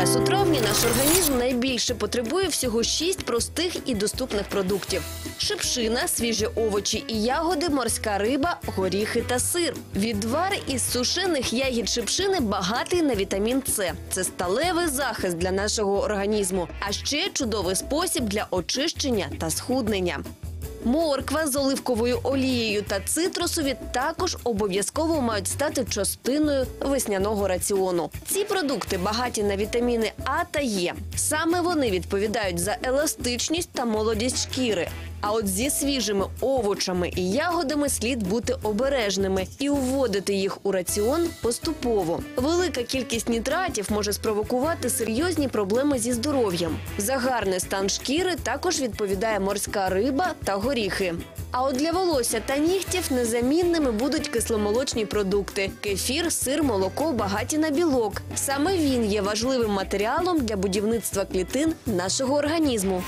Зараз у травні наш організм найбільше потребує всього шість простих і доступних продуктів: шипшина, свіжі овочі і ягоди, морська риба, горіхи та сир. Відвар із сушених ягід шипшини багатий на вітамін С. Це сталевий захист для нашого організму, а ще чудовий спосіб для очищення та схуднення. Морква з оливковою олією та цитрусові також обов'язково мають стати частиною весняного раціону. Ці продукти багаті на вітаміни А та Е. Саме вони відповідають за еластичність та молодість шкіри. А от зі свіжими овочами і ягодами слід бути обережними і уводити їх у раціон поступово. Велика кількість нітратів може спровокувати серйозні проблеми зі здоров'ям. За гарний стан шкіри також відповідає морська риба та горіхи. А от для волосся та нігтів незамінними будуть кисломолочні продукти: кефір, сир, молоко багаті на білок. Саме він є важливим матеріалом для будівництва клітин нашого організму.